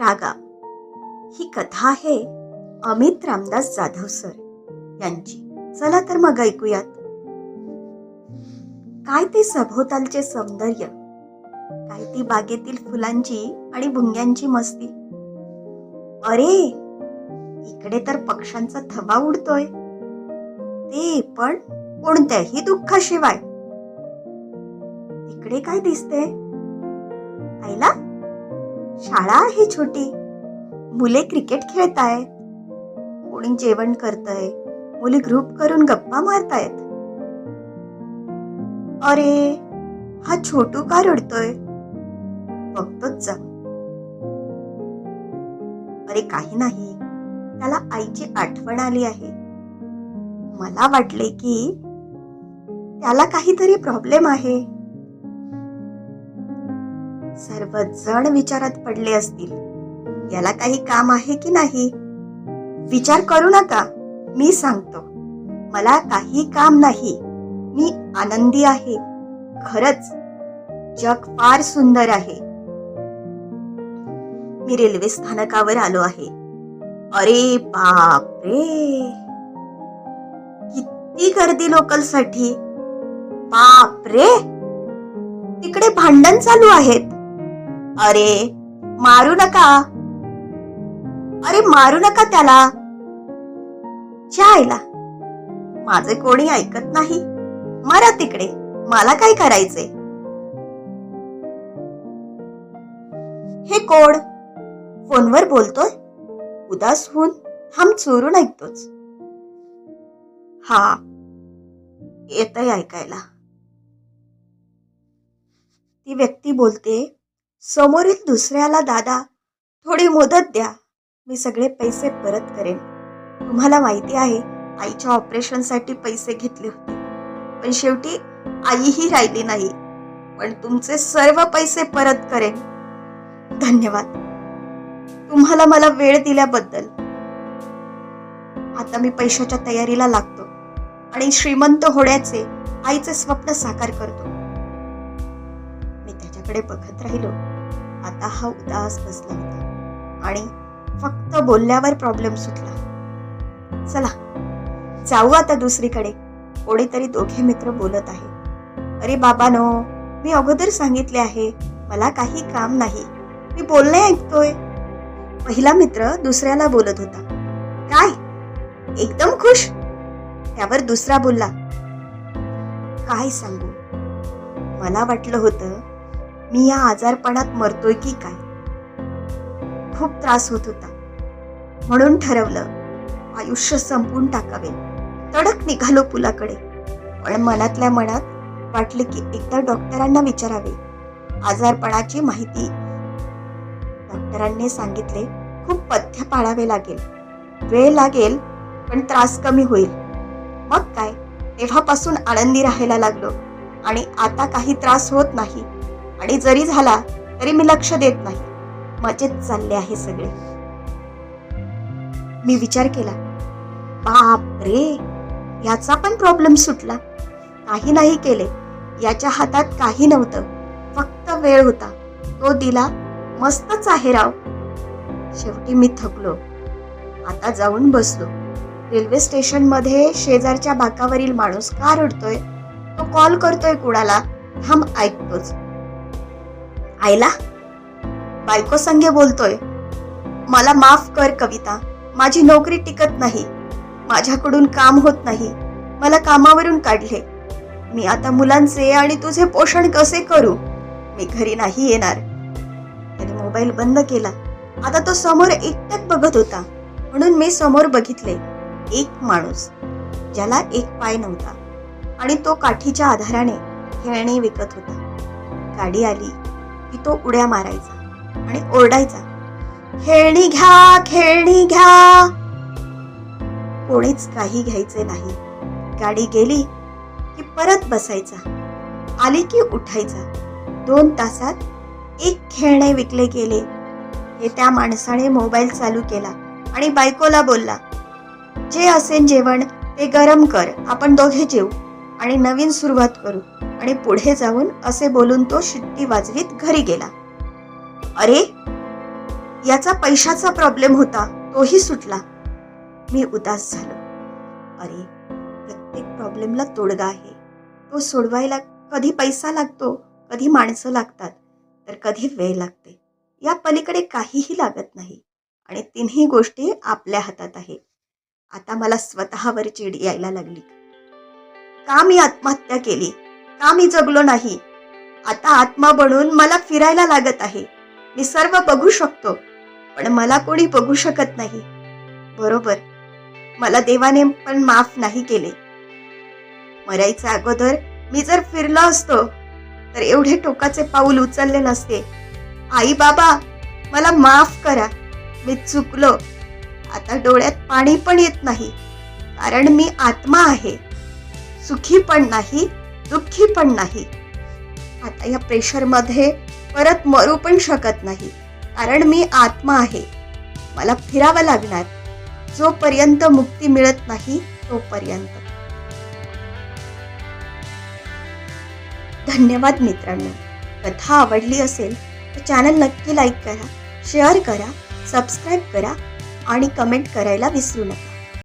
रागा. ही कथा आहे अमित रामदास जाधव सर यांची. चला तर मग ऐकूयात. काय ते सभोवतालचे सौंदर्य? काय ती बागेतील फुलांची आणि भुंग्यांची मस्ती? अरे इकडे तर पक्ष्यांचा थवा उडतोय. ते पण कोणत्याही दुःखाशिवाय. इकडे काय दिसते आईला शाळा आहे छोटी. मुले क्रिकेट खेळत आहेत कोणी जेवण करतय. मुली ग्रुप करून गप्पा मारतायत. अरे हा छोटू का रडतोय? बघतोच जा. अरे काही नाही. त्याला आईची आठवण आली आहे. मला वाटले की त्याला काहीतरी प्रॉब्लेम आहे. सर्वजण विचारात पडले असतील. याला काही काम आहे की नाही? विचार करू नका. मी सांगतो. मला काही काम नाही. मी आनंदी आहे. खरच जग फार सुंदर आहे. मी रेल्वे स्थानकावर आलो आहे. अरे बाप रे किती गर्दी लोकलसाठी बाप रे तिकडे भांडण चालू आहेत. अरे मारू नका. अरे मारू नका त्याला. आईला माझे कोणी ऐकत नाही. मरा तिकडे. मला काय करायचे? हे कोण? फोनवर बोलतोय? उदास होऊन हम चोरून ऐकतोच. हा. येतय ऐकायला. ती व्यक्ती बोलते समोरील दुसऱ्याला दादा थोडी मुदत द्या. मी सगळे पैसे परत करेन. तुम्हाला माहिती आहे आईच्या ऑपरेशनसाठी पैसे घेतले होते. पण शेवटी आईही राहिली नाही. पण तुमचे सर्व पैसे परत करेन. धन्यवाद. तुम्हाला मला वेळ दिल्याबद्दल. आता मी पैशाच्या तयारीला लागतो आणि श्रीमंत होण्याचे आईचे स्वप्न साकार करतो. त्याच्याकडे बघत राहिलो. आता हा उदास बसला होता आणि फक्त बोलल्यावर प्रॉब्लेम सुटला. चला जाऊ आता दुसरीकडे. कोणीतरी दोघे मित्र बोलत आहे. अरे बाबानो मी अगोदर सांगितले आहे मला काही काम नाही. मी बोलणे ऐकतोय. पहिला मित्र दुसऱ्याला बोलत होता. काय? एकदम खुश? त्यावर दुसरा बोलला. काय सांगू? मला वाटलं होतं मी या आजारपणात मरतोय की काय? खूप त्रास होत होता. म्हणून ठरवलं आयुष्य संपून टाकावे. तडक निघालो पुलाकडे. पण मनातल्या मनात वाटले की एकदा डॉक्टरांना विचारावे. आजारपणाची माहिती डॉक्टरांनी सांगितले खूप पथ्य पाळावे लागेल. वेळ लागेल पण त्रास कमी होईल. मग काय? तेव्हापासून आनंदी राहायला लागलो. आणि आता काही त्रास होत नाही. आणि जरी झाला तरी मी लक्ष देत नाही. मजेत चालले आहे सगळे. मी विचार केला बाप रे याचा पण प्रॉब्लेम सुटला. काही नाही केले. याच्या हातात काही नव्हतं. फक्त वेळ होता. तो दिला मस्तच आहे राव. शेवटी मी थकलो. आता जाऊन बसलो. रेल्वे स्टेशनमध्ये शेजारच्या बाकावरील माणूस का रडतोय? तो कॉल करतोय कुणाला? थांब ऐकतोच. आईला? बायको संगे बोलतोय. मला माफ कर कविता. माझी नोकरी टिकत नाही. माझ्याकडून काम होत नाही. मला कामावरून काढले. मी आता मुलांचे आणि तुझे पोषण कसे करू? मी घरी नाही येणार. त्याने मोबाईल बंद केला. आता तो समोर एकटक बघत होता. म्हणून मी समोर बघितले. एक माणूस ज्याला एक पाय नव्हता. आणि तो काठीच्या आधाराने खेळणी विकत होता. गाडी आली. की तो उड्या मारायचा आणि ओरडायचा खेळणी घ्या खेळणी घ्या. कोणीच काही घ्यायचे नाही. गाडी गेली की परत बसायचा आली की उठायचा. दोन तासात एक खेळणे विकले गेले. हे त्या माणसाने मोबाईल चालू केला आणि बायकोला बोलला जे असेल जेवण ते गरम कर आपण दोघे जेऊ आणि नवीन सुरुवात करू. आणि पुढे जाऊन असे बोलून तो शिट्टी वाजवीत घरी गेला. अरे याचा पैशाचा प्रॉब्लेम होता तोही सुटला. मी उदास झालो. अरे प्रत्येक प्रॉब्लेमला तोडगा आहे. तो सोडवायला कधी पैसा लागतो कधी माणसं लागतात तर कधी वेळ लागते. या पलीकडे काहीही लागत नाही. आणि तिन्ही गोष्टी आपल्या हातात आहे आता मला स्वतःवर चिड यायला लागली. का मी आत्महत्या केली? का मी जगलो नाही. आता आत्मा बनून मला फिरायला लागत आहे. मी सर्व बघू शकतो पण मला कोणी बघू शकत नाही. बरोबर. मला देवाने पण माफ नाही केले. मरायच्या अगोदर मी जर फिरलो असतो तर एवढे टोकाचे पाऊल उचलले नसते. आई बाबा मला माफ करा. मी चुकलो. आता डोळ्यात पाणी पण येत नाही. कारण मी आत्मा आहे. सुखी पण नाही दुःखी पण नाही. आता या प्रेशरमध्ये परत मरू पण शकत नाही. कारण मी आत्मा आहे. मला फिरावं लागणार. जोपर्यंत मुक्ती मिळत नाही तोपर्यंत. धन्यवाद मित्रांनो. कथा आवडली असेल तर चॅनल नक्की लाईक करा शेअर करा सबस्क्राईब करा आणि कमेंट करायला विसरू नका.